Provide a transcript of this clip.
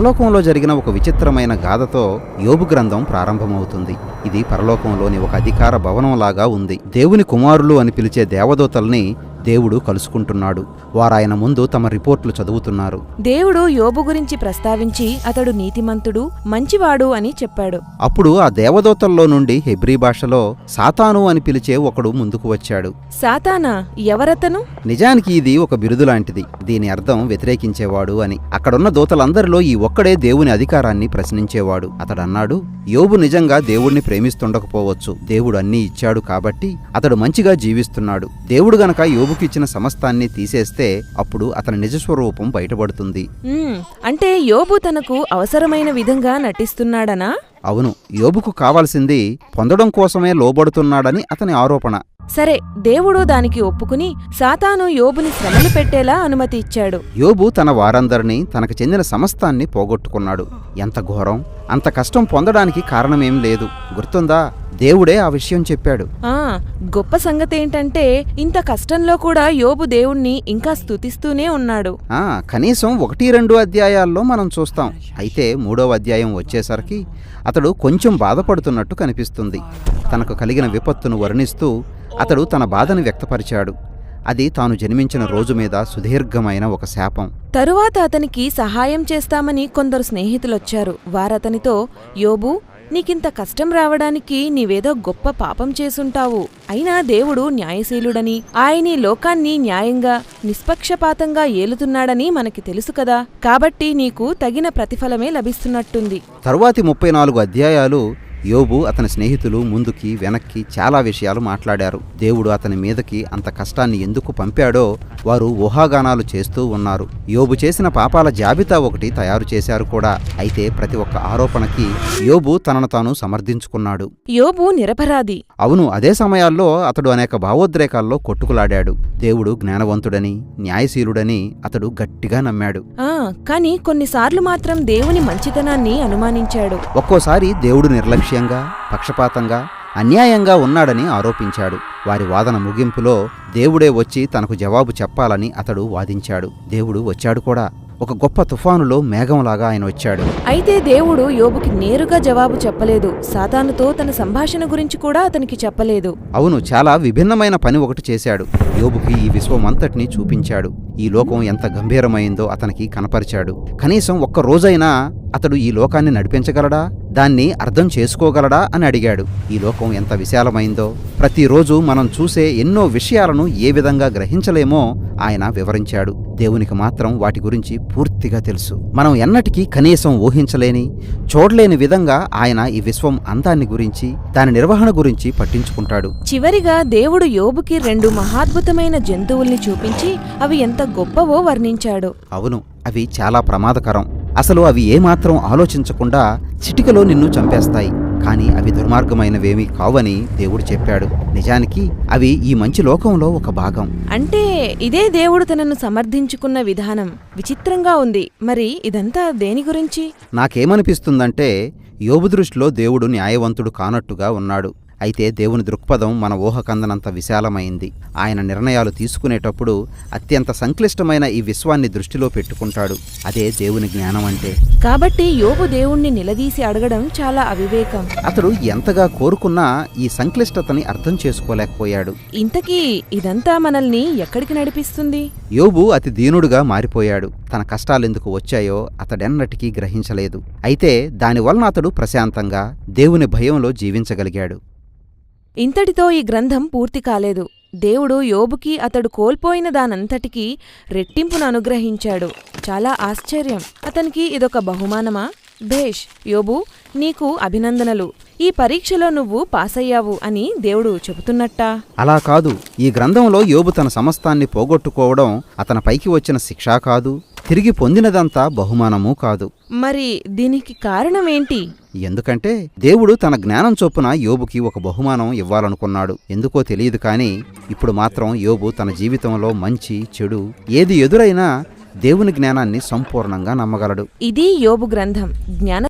పరలోకంలో జరిగిన ఒక విచిత్రమైన గాథతో యోబు గ్రంథం ప్రారంభమవుతుంది. ఇది పరలోకంలోని ఒక అధికార భవనంలాగా ఉంది. దేవుని కుమారులు అని పిలిచే దేవదూతల్ని దేవుడు కలుసుకుంటున్నాడు. వారాయన ముందు తమ రిపోర్ట్లు చదువుతున్నారు. దేవుడు యోబు గురించి ప్రస్తావించి అతడు నీతిమంతుడు మంచివాడు అని చెప్పాడు. అప్పుడు ఆ దేవదూతల్లో నుండి హెబ్రీ భాషలో సాతాను అని పిలిచే ఒకడు ముందుకు వచ్చాడు. సాతానా ఎవరతను? నిజానికి ఇది ఒక బిరుదు లాంటిది. దీని అర్థం వ్యతిరేకించేవాడు అని. అక్కడున్న దూతలందరిలో ఈ ఒక్కడే దేవుని అధికారాన్ని ప్రశ్నించేవాడు. అతడు అన్నాడు యోబు నిజంగా దేవుణ్ణి ప్రేమిస్తుండకపోవచ్చు. దేవుడు అన్నీ ఇచ్చాడు కాబట్టి అతడు మంచిగా జీవిస్తున్నాడు. దేవుడు గనక యోబుకి ఇచ్చిన సమస్తాన్ని తీసేస్తే అప్పుడు అతని నిజస్వరూపం బయటపడుతుంది. అంటే యోబు తనకు అవసరమైన విధంగా నటిస్తున్నాడనా? అవును యోబుకు కావాల్సింది పొందడం కోసమే లోబడుతున్నాడని అతని ఆరోపణ. సరే దేవుడు దానికి ఒప్పుకుని సాతాను యోబుని శ్రమలు పెట్టేలా అనుమతి ఇచ్చాడు. యోబు తన వారందరినీ తనకు చెందిన సమస్తాన్ని పోగొట్టుకున్నాడు. ఎంత ఘోరం? అంత కష్టం పొందడానికి కారణమేం లేదు. గుర్తుందా? దేవుడే ఆ విషయం చెప్పాడు. ఆ గొప్ప సంగతేంటంటే ఇంత కష్టంలో కూడా యోబు దేవుణ్ణి ఇంకా స్తుతిస్తూనే ఉన్నాడు. ఆ కనీసం ఒకటి రెండు అధ్యాయాల్లో మనం చూస్తాం. అయితే మూడవ అధ్యాయం వచ్చేసరికి అతడు కొంచెం బాధపడుతున్నట్టు కనిపిస్తుంది. తనకు కలిగిన విపత్తును వర్ణిస్తూ అతడు తన బాధను వ్యక్తపరిచాడు. అది తాను జన్మించిన రోజు మీద సుదీర్ఘమైన ఒక శాపం. తరువాత అతనికి సహాయం చేస్తామని కొందరు స్నేహితులొచ్చారు. వారతనితో యోబు నీకింత కష్టం రావడానికి నీవేదో గొప్ప పాపం చేసుంటావు. అయినా దేవుడు న్యాయశీలుడని ఆయనీ లోకాన్ని న్యాయంగా నిష్పక్షపాతంగా ఏలుతున్నాడని మనకి తెలుసు కదా. కాబట్టి నీకు తగిన ప్రతిఫలమే లభిస్తున్నట్టుంది. తరువాతి ముప్పై నాలుగు అధ్యాయాలు యోబు అతని స్నేహితులు ముందుకి వెనక్కి చాలా విషయాలు మాట్లాడారు. దేవుడు అతని మీదకి అంత కష్టాన్ని ఎందుకు పంపాడో వారు ఊహాగానాలు చేస్తూ ఉన్నారు. యోబు చేసిన పాపాల జాబితా ఒకటి తయారు చేశారు కూడా. అయితే ప్రతి ఒక్క ఆరోపణకి యోబు తనను తాను సమర్థించుకున్నాడు. యోబు నిరపరాధి. అవును అదే సమయాల్లో అతడు అనేక భావోద్రేకాల్లో కొట్టుకులాడాడు. దేవుడు జ్ఞానవంతుడని న్యాయశీలుడని అతడు గట్టిగా నమ్మాడు. కాని కొన్నిసార్లు మాత్రం దేవుని మంచితనాన్ని అనుమానించాడు. ఒక్కోసారి దేవుడు నిర్లక్ష్యంగా పక్షపాతంగా అన్యాయంగా ఉన్నాడని ఆరోపించాడు. వారి వాదన ముగింపులో దేవుడే వచ్చి తనకు జవాబు చెప్పాలని అతడు వాదించాడు. దేవుడు వచ్చాడు కూడా. ఒక గొప్ప తుఫానులో మేఘంలాగా ఆయన వచ్చాడు. అయితే దేవుడు యోబుకి నేరుగా జవాబు చెప్పలేదు. సాతానుతో తన సంభాషణ గురించి కూడా అతనికి చెప్పలేదు. అవును చాలా విభిన్నమైన పని ఒకటి చేశాడు. యోబుకి ఈ విశ్వమంతటినీ చూపించాడు. ఈ లోకం ఎంత గంభీరమైందో అతనికి కనపరిచాడు. కనీసం ఒక్క రోజైనా అతడు ఈ లోకాన్ని నడిపించగలడా? దాన్ని అర్థం చేసుకోగలడా అని అడిగాడు. ఈ లోకం ఎంత విశాలమైందో. ప్రతిరోజు మనం చూసే ఎన్నో విషయాలను ఏ విధంగా గ్రహించలేమో ఆయన వివరించాడు. దేవునికి మాత్రం వాటి గురించి పూర్తిగా తెలుసు. మనం ఎన్నటికీ కనీసం ఊహించలేని చూడలేని విధంగా ఆయన ఈ విశ్వం అందాన్ని గురించి దాని నిర్వహణ గురించి పట్టించుకుంటాడు. చివరిగా దేవుడు యోబుకి రెండు మహాద్భుతమైన జంతువుల్ని చూపించి అవి ఎంత గొప్పవో వర్ణించాడు. అవును అవి చాలా ప్రమాదకరం. అసలు అవి ఏమాత్రం ఆలోచించకుండా చిటికలో నిన్ను చంపేస్తాయి. కానీ అవి దుర్మార్గమైనవేమీ కావని దేవుడు చెప్పాడు. నిజానికి అవి ఈ మంచి లోకంలో ఒక భాగం. అంటే ఇదే దేవుడు తనను సమర్థించుకున్న విధానం. విచిత్రంగా ఉంది. మరి ఇదంతా దేని గురించి? నాకేమనిపిస్తుందంటే యోబు దృష్టిలో దేవుడు న్యాయవంతుడు కానట్టుగా ఉన్నాడు. అయితే దేవుని దృక్పథం మన ఊహకందనంత విశాలమైంది. ఆయన నిర్ణయాలు తీసుకునేటప్పుడు అత్యంత సంక్లిష్టమైన ఈ విశ్వాన్ని దృష్టిలో పెట్టుకుంటాడు. అదే దేవుని జ్ఞానం అంటే. కాబట్టి యోబు దేవుణ్ణి నిలదీసి అడగడం చాలా అవివేకం. అతడు ఎంతగా కోరుకున్నా ఈ సంక్లిష్టతని అర్థం చేసుకోలేకపోయాడు. ఇంతకీ ఇదంతా మనల్ని ఎక్కడికి నడిపిస్తుంది? యోబు అతి దీనుడుగా మారిపోయాడు. తన కష్టాలెందుకు వచ్చాయో అతడెన్నటికీ గ్రహించలేదు. అయితే దానివలన అతడు ప్రశాంతంగా దేవుని భయంలో జీవించగలిగాడు. ఇంతటితో ఈ గ్రంథం పూర్తి కాలేదు. దేవుడు యోబుకి అతడు కోల్పోయిన దానంతటికీ రెట్టింపును అనుగ్రహించాడు. చాలా ఆశ్చర్యం. అతనికి ఇదొక బహుమానమా? భేష్ యోబు నీకు అభినందనలు. ఈ పరీక్షలో నువ్వు పాసయ్యావు అని దేవుడు చెబుతున్నట్టా? అలా కాదు. ఈ గ్రంథంలో యోబు తన సమస్తాన్ని పోగొట్టుకోవడం అతని పైకి వచ్చిన శిక్షా కాదు. తిరిగి పొందినదంతా బహుమానమూ కాదు. మరి దీనికి కారణమేంటి? ఎందుకంటే దేవుడు తన జ్ఞానం చొప్పున యోబుకి ఒక బహుమానం ఇవ్వాలనుకున్నాడు. ఎందుకో తెలియదు కానీ ఇప్పుడు మాత్రం యోబు తన జీవితంలో మంచి చెడు ఏది ఎదురైనా దేవుని జ్ఞానాన్ని సంపూర్ణంగా నమ్మగలడు. ఇది యోబు గ్రంథం. జ్ఞాన